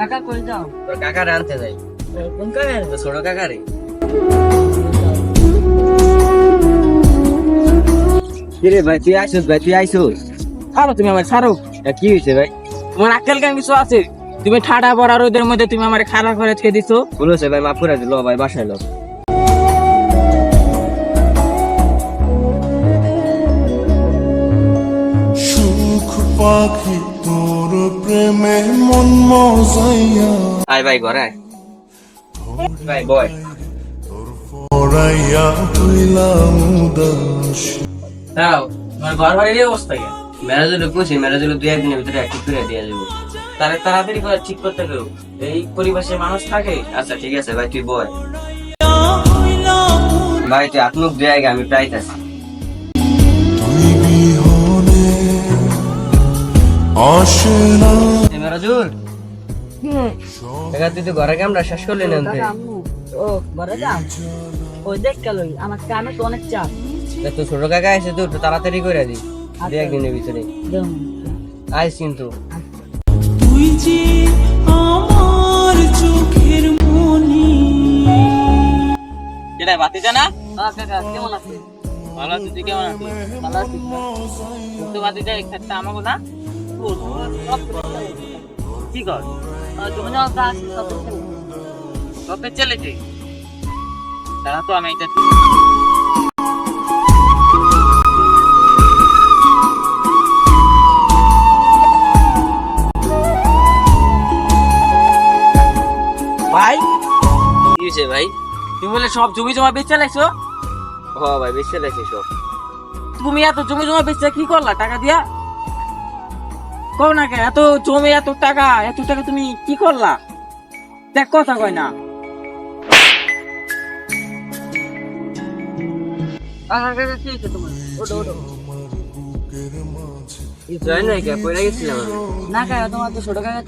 কাকা কই যাও? তোর কাকার আনতে যাই। কোন কাকা তো ছোট কাকারে কিরে ভাই তুই আইসুস ভাই তুই আইসুস? ছাড়ো তুমি আমার ছাড়ো। কি হয়েছে ভাই? তোমার আক্কেল কেন কিছু আছে তুমি ঠাডা আর রোদের মধ্যে তুমি আমার খারাপ করে ছেড়ে দিছো। বলেছে ভাই মাফ করে দিল ভাই বাসায় লো। পাখি তোর প্রেমে মন মজাইয়া। আয় ভাই ঘরে আয়। ভাই বয়। পড়াইয়া হইলাম উদাস। তোমার ঘর বাড়ির অবস্থা কি? ম্যারেজ হলো খুশি ম্যারেজ হলো দুই একদিনের ভিতরে একটু করে দিয়ে যাব। তাহলে তাড়াতাড়ি করে ঠিক করতে হবে। এই পরিবেশে মানুষ থাকে। আচ্ছা ঠিক আছে ভাই তুই বয়। ভাই তুই হাত মুখ দিয়ে আগে আমি প্রায় আছি মেরাজুল দেখা তুই তো ঘরে আমরা শেষ করলি না ও ঘরে যাও ওই দেখ গেলই আমার কামে তো অনেক চাপ। তা ছোট কাকা এসে তো তাড়াতাড়ি করে দি দুই একদিনের ভিতরে। আইস কিন্তু। তুই যে আমার চোখের মনি। এটা বাতি জানা কাকা কেমন আছে ভালো আছি তুই কেমন আছিস? ভালো আছি। তো বাতি যাই খেতে আমাকে না? কি কর তারা তো আমি এটা ভাই? কি হয়েছে ভাই? তুমি বলে সব জমি জমা বেচে লাইছো হ ভাই বেশি লাগছে সব। তুমি এত জমি জমা বেচে কি করলা টাকা দিয়া? কও না কে এত জমি এত টাকা এত টাকা তুমি কি করলা? দেখ কথা কয় না। না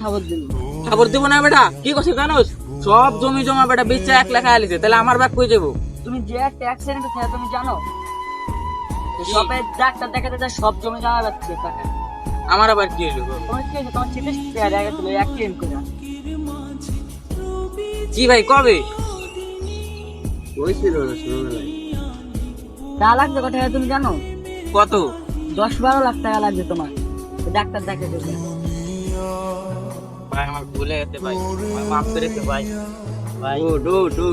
খাবার বেটা? কি করছে জানোস সব জমি জমা বেটা বেচে এক লেখা আলিছে তাহলে আমার ব্যাগ কই যাব? তুমি যে একটা অ্যাক্সিডেন্ট তুমি জানো? সবে ডাক্তার দেখাতে যায় সব জমি জমা যাচ্ছে টাকা। আমার আবার কি হইল? তোমার কি তোমার ছেলে দেখা গেছিল অ্যাক্সিডেন্ট করে। কি ভাই কবে? ওই না ছোটবেলায় তা লাগবে কত টাকা তুমি জানো? কত? দশ বারো লাখ টাকা লাগবে তোমার। ডাক্তার দেখাতে যায়। ভাই আমার ভুলে গেছে ভাই। মাফ করে দে ভাই। ভাই ও ডু ডু